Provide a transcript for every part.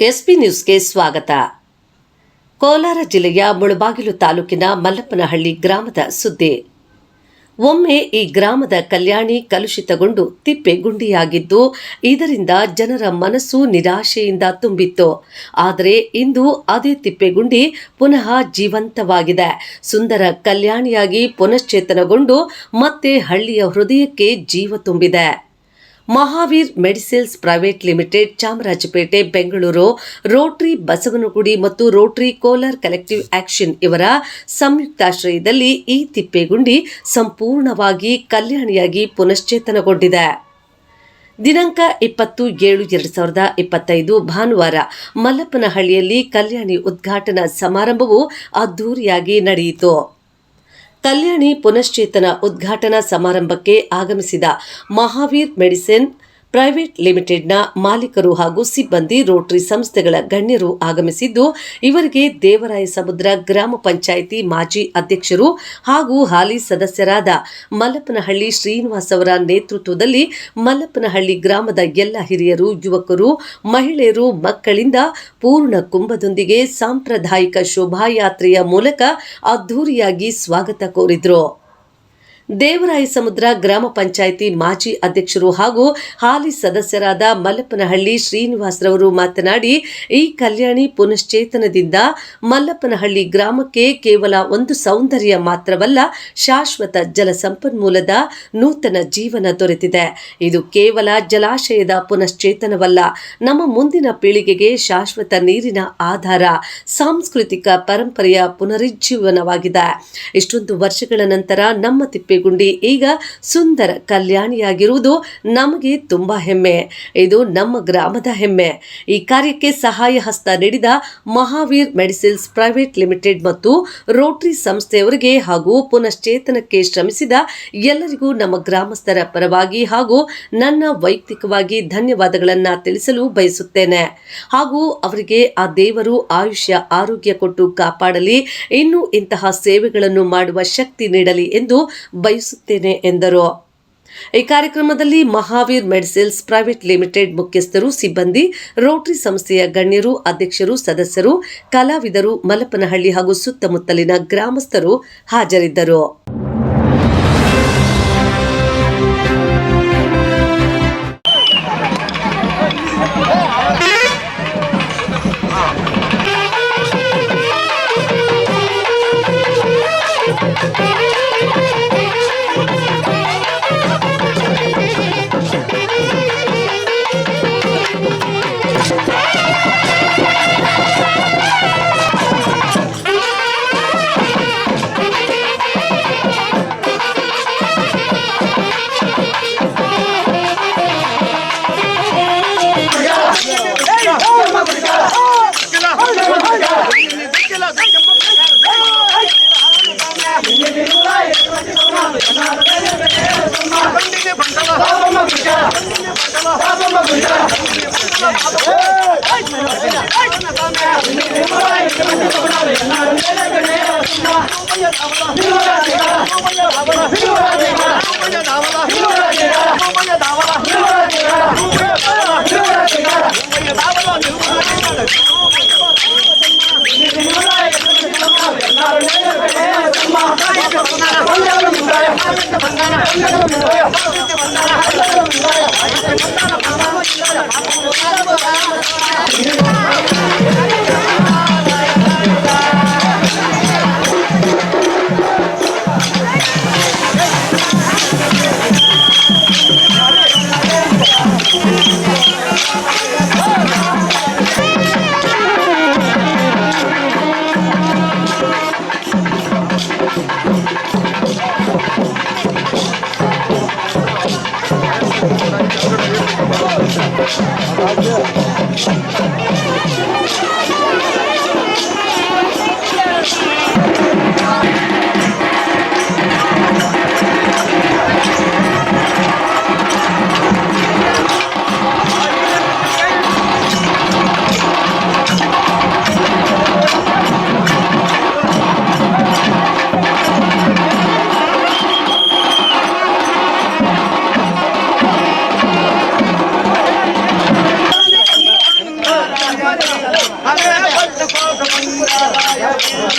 SP ನ್ಯೂಸ್ಗೆ ಸ್ವಾಗತ. ಕೋಲಾರ ಜಿಲ್ಲೆಯ ಮುಳಬಾಗಿಲು ತಾಲೂಕಿನ ಮಲ್ಲಪ್ಪನಹಳ್ಳಿ ಗ್ರಾಮದ ಸುದ್ದಿ. ಒಮ್ಮೆ ಈ ಗ್ರಾಮದ ಕಲ್ಯಾಣಿ ಕಲುಷಿತಗೊಂಡು ತಿಪ್ಪೆಗುಂಡಿಯಾಗಿದ್ದು ಇದರಿಂದ ಜನರ ಮನಸ್ಸು ನಿರಾಶೆಯಿಂದ ತುಂಬಿತ್ತು. ಆದರೆ ಇಂದು ಅದೇ ತಿಪ್ಪೆಗುಂಡಿ ಪುನಃ ಜೀವಂತವಾಗಿದೆ. ಸುಂದರ ಕಲ್ಯಾಣಿಯಾಗಿ ಪುನಶ್ಚೇತನಗೊಂಡು ಮತ್ತೆ ಹಳ್ಳಿಯ ಹೃದಯಕ್ಕೆ ಜೀವ ತುಂಬಿದೆ. Mahaveer medicines private limited, Chamarajpet, Bengaluru, Rotary Basavanagudi ಮತ್ತು ರೋಟರಿ ಕೋಲಾರ್ ಕಲೆಕ್ಟಿವ್ ಆಕ್ಷನ್ ಇವರ ಸಂಯುಕ್ತಾಶ್ರಯದಲ್ಲಿ ಈ ತಿಪ್ಪೇಗುಂಡಿ ಸಂಪೂರ್ಣವಾಗಿ ಕಲ್ಯಾಣಿಯಾಗಿ ಪುನಶ್ಚೇತನಗೊಂಡಿದೆ. ದಿನಾಂಕ ಇಪ್ಪತ್ತು ಏಳು ಎರಡು ಸಾವಿರದ ಇಪ್ಪತ್ತೈದು ಭಾನುವಾರ ಮಲ್ಲಪ್ಪನಹಳ್ಳಿಯಲ್ಲಿ ಕಲ್ಯಾಣಿ ಉದ್ಘಾಟನಾ ಸಮಾರಂಭವು ಅದ್ದೂರಿಯಾಗಿ ನಡೆಯಿತು. ಕಲ್ಯಾಣಿ ಪುನಶ್ಚೇತನ ಉದ್ಘಾಟನಾ ಸಮಾರಂಭಕ್ಕೆ ಆಗಮಿಸಿದ ಮಹಾವೀರ್ ಮೆಡಿಸಿನ್ ಪ್ರೈವೇಟ್ ಲಿಮಿಟೆಡ್ನ ಮಾಲೀಕರು ಹಾಗೂ ಸಿಬ್ಬಂದಿ ರೋಟರಿ ಸಂಸ್ಥೆಗಳ ಗಣ್ಯರು ಆಗಮಿಸಿದ್ದು, ಇವರಿಗೆ ದೇವರಾಯ ಸಮುದ್ರ ಗ್ರಾಮ ಪಂಚಾಯಿತಿ ಮಾಜಿ ಅಧ್ಯಕ್ಷರು ಹಾಗೂ ಹಾಲಿ ಸದಸ್ಯರಾದ ಮಲ್ಲಪ್ಪನಹಳ್ಳಿ ಶ್ರೀನಿವಾಸ್ ಅವರ ನೇತೃತ್ವದಲ್ಲಿ ಮಲ್ಲಪ್ಪನಹಳ್ಳಿ ಗ್ರಾಮದ ಎಲ್ಲ ಹಿರಿಯರು, ಯುವಕರು, ಮಹಿಳೆಯರು, ಮಕ್ಕಳಿಂದ ಪೂರ್ಣ ಕುಂಭದೊಂದಿಗೆ ಸಾಂಪ್ರದಾಯಿಕ ಶೋಭಾಯಾತ್ರೆಯ ಮೂಲಕ ಅದ್ಧೂರಿಯಾಗಿ ಸ್ವಾಗತ ಕೋರಿದ್ರು. ದೇವರಾಯ ಸಮುದ್ರ ಗ್ರಾಮ ಪಂಚಾಯಿತಿ ಮಾಜಿ ಅಧ್ಯಕ್ಷರು ಹಾಗೂ ಹಾಲಿ ಸದಸ್ಯರಾದ ಮಲ್ಲಪ್ಪನಹಳ್ಳಿ ಶ್ರೀನಿವಾಸರವರು ಮಾತನಾಡಿ, ಈ ಕಲ್ಯಾಣಿ ಪುನಶ್ಚೇತನದಿಂದ ಮಲ್ಲಪ್ಪನಹಳ್ಳಿ ಗ್ರಾಮಕ್ಕೆ ಕೇವಲ ಒಂದು ಸೌಂದರ್ಯ ಮಾತ್ರವಲ್ಲ, ಶಾಶ್ವತ ಜಲ ಸಂಪನ್ಮೂಲದ ನೂತನ ಜೀವನ ದೊರೆತಿದೆ. ಇದು ಕೇವಲ ಜಲಾಶಯದ ಪುನಶ್ಚೇತನವಲ್ಲ, ನಮ್ಮ ಮುಂದಿನ ಪೀಳಿಗೆಗೆ ಶಾಶ್ವತ ನೀರಿನ ಆಧಾರ, ಸಾಂಸ್ಕೃತಿಕ ಪರಂಪರೆಯ ಪುನರುಜ್ಜೀವನವಾಗಿದೆ. ಇಷ್ಟೊಂದು ವರ್ಷಗಳ ನಂತರ ನಮ್ಮ ತಿಪ್ಪೇಗುಂಡಿ ಈಗ ಸುಂದರ ಕಲ್ಯಾಣಿಯಾಗಿರುವುದು ನಮಗೆ ತುಂಬಾ ಹೆಮ್ಮೆ. ಇದು ನಮ್ಮ ಗ್ರಾಮದ ಹೆಮ್ಮೆ. ಈ ಕಾರ್ಯಕ್ಕೆ ಸಹಾಯ ಹಸ್ತ ನೀಡಿದ ಮಹಾವೀರ್ ಮೆಡಿಸಿನ್ಸ್ ಪ್ರೈವೇಟ್ ಲಿಮಿಟೆಡ್ ಮತ್ತು ರೋಟರಿ ಸಂಸ್ಥೆಯವರಿಗೆ ಹಾಗೂ ಪುನಶ್ಚೇತನಕ್ಕೆ ಶ್ರಮಿಸಿದ ಎಲ್ಲರಿಗೂ ನಮ್ಮ ಗ್ರಾಮಸ್ಥರ ಪರವಾಗಿ ಹಾಗೂ ನನ್ನ ವೈಯಕ್ತಿಕವಾಗಿ ಧನ್ಯವಾದಗಳನ್ನು ತಿಳಿಸಲು ಬಯಸುತ್ತೇನೆ. ಹಾಗೂ ಅವರಿಗೆ ಆ ದೇವರು ಆಯುಷ್ಯ, ಆರೋಗ್ಯ ಕೊಟ್ಟು ಕಾಪಾಡಲಿ. ಇನ್ನು ಇಂತಹ ಸೇವೆಗಳನ್ನು ಮಾಡುವ ಶಕ್ತಿ ನೀಡಲಿ ಎಂದು ಬಯಸುತ್ತೇನೆ ಎಂದರು. ಈ ಕಾರ್ಯಕ್ರಮದಲ್ಲಿ ಮಹಾವೀರ್ ಮೆಡಿಸಿಲ್ಸ್ ಪ್ರೈವೇಟ್ ಲಿಮಿಟೆಡ್ ಮುಖ್ಯಸ್ಥರು, ಸಿಬ್ಬಂದಿ, ರೋಟರಿ ಸಂಸ್ಥೆಯ ಗಣ್ಯರು, ಅಧ್ಯಕ್ಷರು, ಸದಸ್ಯರು, ಕಲಾವಿದರು ಮಲಪನಹಳ್ಳಿ ಹಾಗೂ ಸುತ್ತಮುತ್ತಲಿನ ಗ್ರಾಮಸ್ಥರು ಹಾಜರಿದ್ದರು. 大风浪不下了大风浪不下了大风浪不下了大风浪不下了大风浪大风浪 ¡Vamos!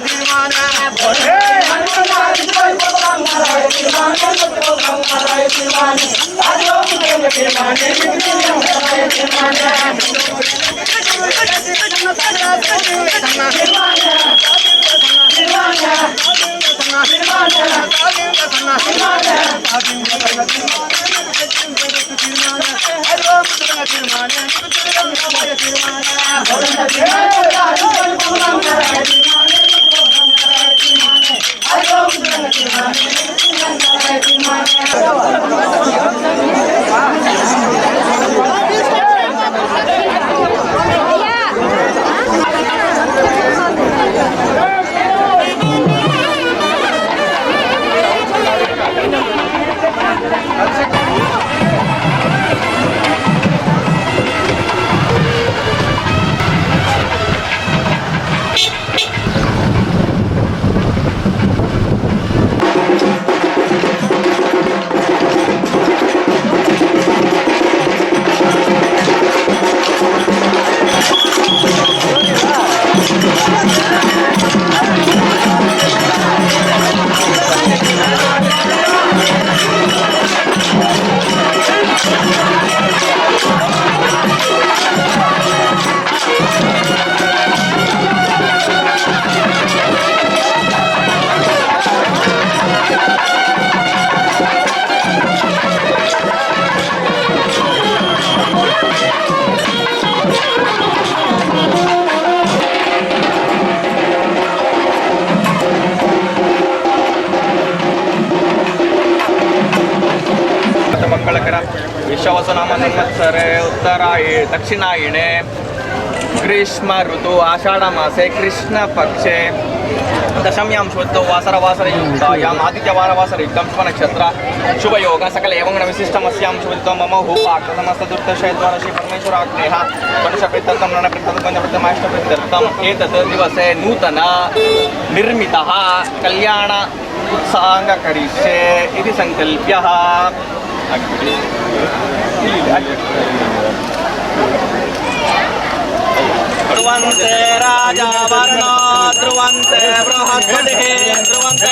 தீர்மான தீர்மான రాయ శివాని గోవింద రాయ శివాని ఆలోకి దేవ శివాని నిత్యం రాయ శివాని శివాని శివాని दक्षिणायणे ग्रीष्म ऋतु आषाढमासे कृष्णपक्षे दशम्यां शुद्धौ वासरवासरयुक्तायाम् आदित्यवारवासरयुक्तं शुभनक्षत्र शुभयोग सकल एवं विशिष्टमस्यां शुभित्वं मम हूपाक्षतमस्तदुर्दशयद्वारशि परमेश्वराग्नेः वर्षप्रत्यर्थं नणप्रत्यर्थं एतत् दिवसे नूतन निर्मितः कल्याण उत्साङ्गकरिष्ये इति सङ्कल्प्यः ध्रुवन्ते राजा वर्ण ध्रुवन्ते बृहस्पतिः ध्रुवन्त